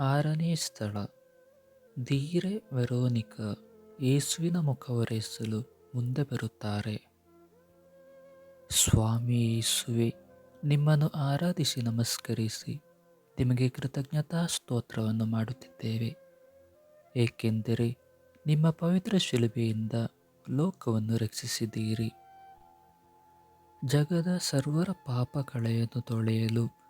ಆರನೇ ಸ್ಥಳ. ಧೀರೆ ವೆರೋನಿಕ, ಯೇಸುವಿನ ಮುಖವೊರೆಸಲು ಮುಂದೆ ಬರುತ್ತಾರೆ. ಸ್ವಾಮಿ ಯೇಸುವೆ, ನಿಮ್ಮನ್ನು ಆರಾಧಿಸಿ ನಮಸ್ಕರಿಸಿ, ನಿಮಗೆ ಕೃತಜ್ಞತಾ ಸ್ತೋತ್ರವನ್ನು ಮಾಡುತ್ತಿದ್ದೇವೆ. ಏಕೆಂದರೆ ನಿಮ್ಮ ಪವಿತ್ರ ಶಿಲುಬೆಯಿಂದ ಲೋಕವನ್ನು ರಕ್ಷಿಸಿದ್ದೀರಿ. ಜಗದ ಸರ್ವರ ಪಾಪ ಕಳೆಯನ್ನು ತೊಳೆಯಲು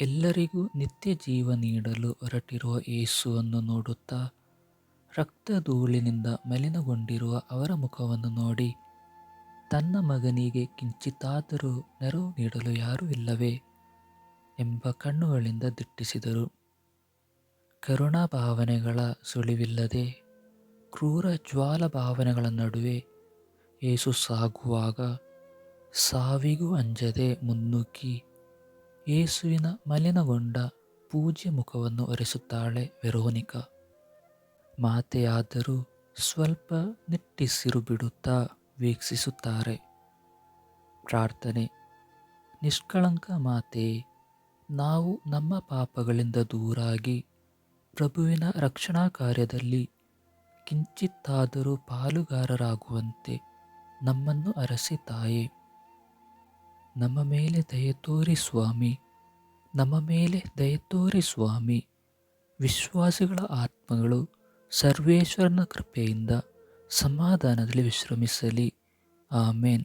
ಎಲ್ಲರಿಗೂ ನಿತ್ಯ ಜೀವ ನೀಡಲು ಹೊರಟಿರುವ ಯೇಸುವನ್ನು ನೋಡುತ್ತಾ ರಕ್ತ ಧೂಳಿನಿಂದ ಮಲಿನಗೊಂಡಿರುವ ಅವರ ಮುಖವನ್ನು ನೋಡಿ, ತನ್ನ ಮಗನಿಗೆ ಕಿಂಚಿತಾದರೂ ನೆರವು ನೀಡಲು ಯಾರೂ ಇಲ್ಲವೇ ಎಂಬ ಕಣ್ಣುಗಳಿಂದ ದಿಟ್ಟಿಸಿದರು. ಕರುಣಾ ಭಾವನೆಗಳ ಸುಳಿವಿಲ್ಲದೆ, ಕ್ರೂರ ಜ್ವಾಲ ಭಾವನೆಗಳ ನಡುವೆ ಏಸು ಸಾಗುವಾಗ, ಸಾವಿಗೂ ಅಂಜದೆ ಮುನ್ನುಗ್ಗಿ ಯೇಸುವಿನ ಮಲಿನಗೊಂಡ ಪೂಜ್ಯ ಮುಖವನ್ನು ಒರೆಸುತ್ತಾಳೆ ವೆರೋನಿಕಾ. ಮಾತೆಯಾದರೂ ಸ್ವಲ್ಪ ನಿಟ್ಟಿಸಿರು ಬಿಡುತ್ತಾ ವೀಕ್ಷಿಸುತ್ತಾರೆ. ಪ್ರಾರ್ಥನೆ. ನಿಷ್ಕಳಂಕ ಮಾತೆ, ನಾವು ನಮ್ಮ ಪಾಪಗಳಿಂದ ದೂರಾಗಿ ಪ್ರಭುವಿನ ರಕ್ಷಣಾ ಕಾರ್ಯದಲ್ಲಿ ಕಿಂಚಿತ್ತಾದರೂ ಪಾಲುಗಾರರಾಗುವಂತೆ ನಮ್ಮನ್ನು ಅರಸಿ ತಾಯೆ ನಮ್ಮ ಮೇಲೆ ದಯತೋರಿ ಸ್ವಾಮಿ, ನಮ್ಮ ಮೇಲೆ ದಯತೋರಿ ಸ್ವಾಮಿ. ವಿಶ್ವಾಸಿಗಳ ಆತ್ಮಗಳು ಸರ್ವೇಶ್ವರನ ಕೃಪೆಯಿಂದ ಸಮಾಧಾನದಲ್ಲಿ ವಿಶ್ರಮಿಸಲಿ. ಆಮೇನ್.